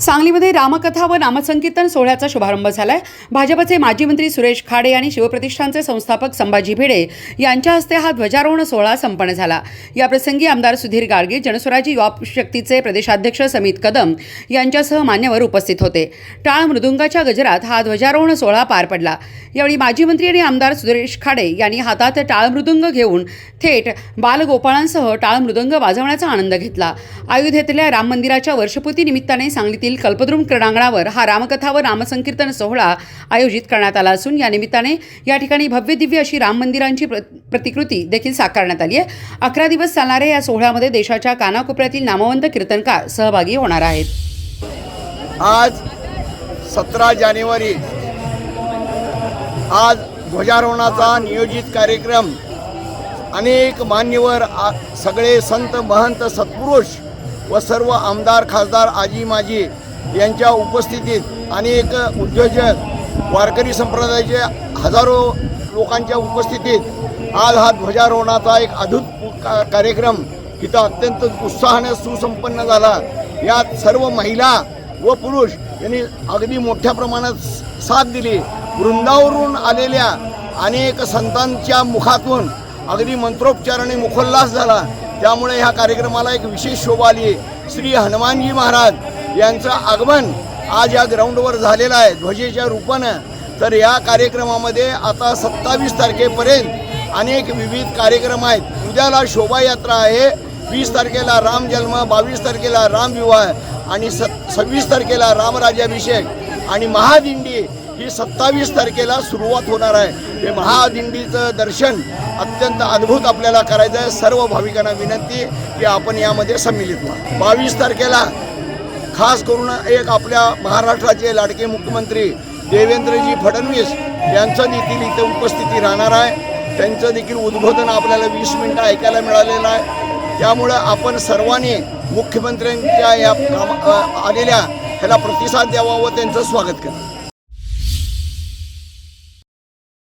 सांगलीमध्ये रामकथा व नामसंकीर्तन सोहळ्याचा शुभारंभ झालाय. भाजपचे माजी मंत्री सुरेश खाडे आणि शिवप्रतिष्ठानचे संस्थापक संभाजी भिडे यांच्या हस्ते हा ध्वजारोहण सोहळा संपन्न झाला. याप्रसंगी आमदार सुधीर गाडगे जनस्वराजी युवा शक्तीचे प्रदेशाध्यक्ष समित कदम यांच्यासह मान्यवर उपस्थित होते. टाळ मृदुंगाच्या गजरात हा ध्वजारोहण सोहळा पार पडला. यावेळी माजी मंत्री आणि आमदार सुरेश खाडे यांनी हातात टाळ मृदुंग घेऊन थेट बालगोपाळांसह टाळ मृदंग वाजवण्याचा आनंद घेतला. अयोध्येतल्या राम मंदिराच्या वर्षपूर्ती निमित्ताने येथील कल्पद्रुम क्रीडांगणावर हा रामकथा व रामसंकीर्तन सोहळा आयोजित करण्यात आला असून या निमित्ताने या ठिकाणी भव्य दिव्य अशी राम मंदिरांची प्र- प्रतिकृती देखील साकारण्यात आली आहे. अकरा दिवस चालणाऱ्या या सोहळ्यामध्ये देशाच्या कानाकोपऱ्यातील नामवंत कीर्तनकार सहभागी होणार आहेत. आज सतरा जानेवारी आज ध्वजारोहणाचा नियोजित कार्यक्रम. अनेक मान्यवर आ- सगळे संत महंत सत्पुरुष व सर्व आमदार खासदार आजी माजी यांच्या उपस्थितीत अनेक उद्योजक वारकरी संप्रदायाचे हजारो लोकांच्या उपस्थितीत आज हा ध्वजारोहणाचा एक अद्भुत का- कार्यक्रम इथं अत्यंत उत्साहाने सुसंपन्न झाला. यात सर्व महिला व पुरुष यांनी अगदी मोठ्या प्रमाणात साथ दिली. वृंदावरून आलेल्या अनेक संतांच्या मुखातून अगदी मंत्रोपचाराने मुखोल्लास झाला. त्यामुळे ह्या कार्यक्रमाला एक विशेष शोभा आली श्री हनुमानजी महाराज यांचं आगमन आज या ग्राउंडवर झालेलं आहे ध्वजेच्या रूपानं. तर या कार्यक्रमामध्ये आता सत्तावीस तारखेपर्यंत अनेक विविध कार्यक्रम आहेत. उद्याला शोभायात्रा आहे. वीस तारखेला राम जन्म बावीस तारखेला राम विवाह आणि स सव्वीस तारखेला रामराज्याभिषेक आणि महादिंडी ही सत्तावीस तारखेला सुरुवात होणार आहे. हे महादिंडीचं दर्शन अत्यंत अद्भुत आपल्याला करायचं आहे. सर्व भाविकांना विनंती की आपण यामध्ये सम्मिलित व्हा. बावीस तारखेला खास करून एक आपल्या महाराष्ट्राचे लाडके मुख्यमंत्री देवेंद्रजी फडणवीस यांचं देखील इथे उपस्थिती राहणार आहे. त्यांचं देखील उद्बोधन आपल्याला वीस मिनटं ऐकायला मिळालेलं आहे. त्यामुळं आपण सर्वांनी मुख्यमंत्र्यांच्या या काम आलेल्या ह्याला प्रतिसाद द्यावा व त्यांचं स्वागत करा.